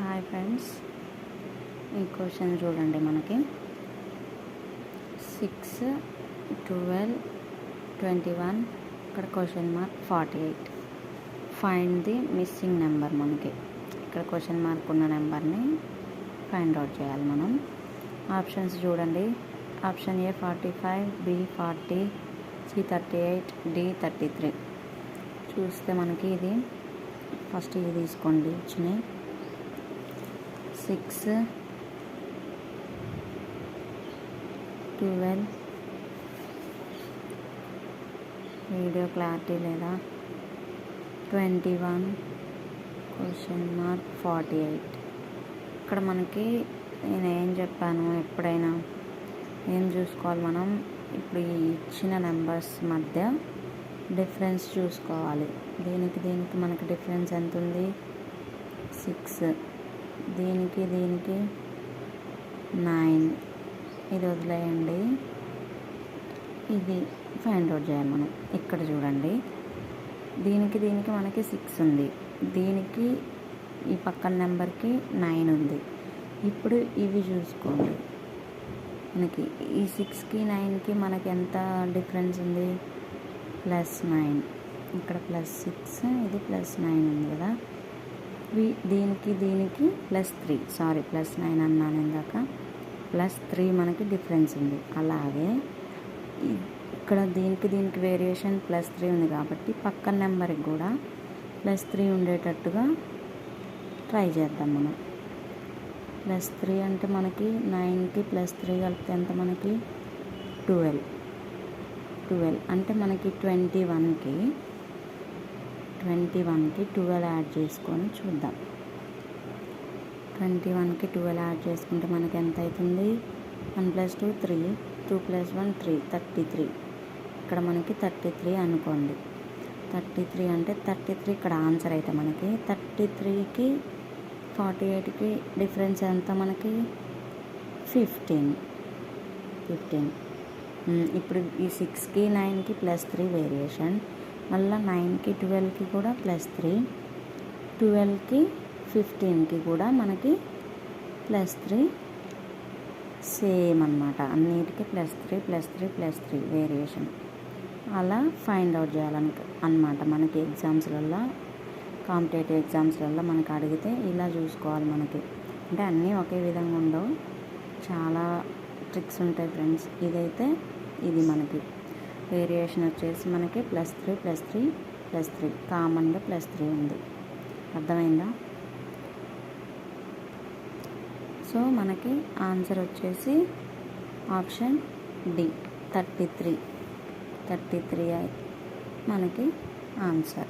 Hi friends ఈ question చూడండి మనకి. సిక్స్ ట్వెల్వ్ ట్వంటీ వన్ ఇక్కడ question mark forty eight. Find the missing number మనకి. ఇక్కడ క్వశ్చన్ మార్క్ ఉన్న నెంబర్ని ఫైండ్ అవుట్ చేయాలి మనం. ఆప్షన్స్ చూడండి. Option A forty five B forty C thirty eight D thirty three. చూస్తే మనకి ఇది ఫస్ట్ ఇది తీసుకోండి ఇచ్చినాయి సిక్స్ ట్వెల్వ్ వీడియో క్లారిటీ లేదా? Twenty one question mark forty eight. ఇక్కడ మనకి నేను ఏం చెప్పాను ఎప్పుడైనా? ఏం చూసుకోవాలి మనం? ఇప్పుడు ఈ ఇచ్చిన నెంబర్స్ మధ్య డిఫరెన్స్ చూసుకోవాలి. దీనికి దీనికి మనకి డిఫరెన్స్ ఎంత ఉంది సిక్స్. దీనికి దీనికి నైన్. ఇది వదిలేయండి. ఇది ఫైండ్ అవుట్ చేయాలి మనం ఇక్కడ చూడండి. దీనికి దీనికి మనకి సిక్స్ ఉంది. దీనికి ఈ పక్కన నెంబర్కి నైన్ ఉంది. ఇప్పుడు ఇవి చూసుకోండి. మనకి ఈ సిక్స్కి నైన్కి మనకి ఎంత డిఫరెన్స్ ఉంది? Plus nine. ఇక్కడ ప్లస్ సిక్స్ ఇది ప్లస్ నైన్ ఉంది కదా. దీనికి దీనికి plus three. Sorry plus nine అన్నాను ఇందాక. ప్లస్ త్రీ మనకి డిఫరెన్స్ ఉంది. అలాగే ఇక్కడ దీనికి దీనికి వేరియేషన్ ప్లస్ త్రీ ఉంది కాబట్టి పక్కన నెంబర్కి కూడా ప్లస్ త్రీ ఉండేటట్టుగా ట్రై చేద్దాం మనం. ప్లస్ త్రీ అంటే మనకి నైన్కి ప్లస్ త్రీ కలిపితే ఎంత మనకి? ట్వెల్వ్. ట్వెల్వ్ అంటే మనకి ట్వంటీ వన్కి ట్వంటీ వన్కి ట్వెల్వ్ యాడ్ చేసుకొని చూద్దాం. ట్వంటీ వన్కి ట్వెల్వ్ యాడ్ చేసుకుంటే మనకి ఎంత అవుతుంది? One plus two three two plus one three thirty three. ఇక్కడ మనకి థర్టీ త్రీ అనుకోండి. థర్టీ త్రీ అంటే థర్టీ త్రీ ఇక్కడ ఆన్సర్ అయితే మనకి థర్టీ త్రీకి ఫార్టీ ఎయిట్కి డిఫరెన్స్ ఎంత మనకి? ఫిఫ్టీన్. ఫిఫ్టీన్. ఇప్పుడు ఈ సిక్స్కి నైన్కి ప్లస్ త్రీ వేరియేషన్. మళ్ళీ నైన్కి ట్వెల్వ్కి కూడా ప్లస్ త్రీ. ట్వెల్వ్కి ఫిఫ్టీన్కి కూడా మనకి ప్లస్ త్రీ. సేమ్ అనమాట అన్నిటికీ plus three plus three plus three variation. అలా ఫైండ్ అవుట్ చేయాలను అనమాట మనకి ఎగ్జామ్స్లలో కాంపిటేటివ్ ఎగ్జామ్స్లలో మనకి అడిగితే ఇలా చూసుకోవాలి మనకి. అంటే అన్నీ ఒకే విధంగా ఉండవు. చాలా ట్రిక్స్ ఉంటాయి ఫ్రెండ్స్. ఇదైతే ఇది మనకి. వేరియేషన్ వచ్చేసి మనకి plus three plus three plus three. కామన్గా ప్లస్ త్రీ ఉంది. అర్థమైందా? సో మనకి ఆన్సర్ వచ్చేసి option D thirty three. Thirty three మనకి ఆన్సర్.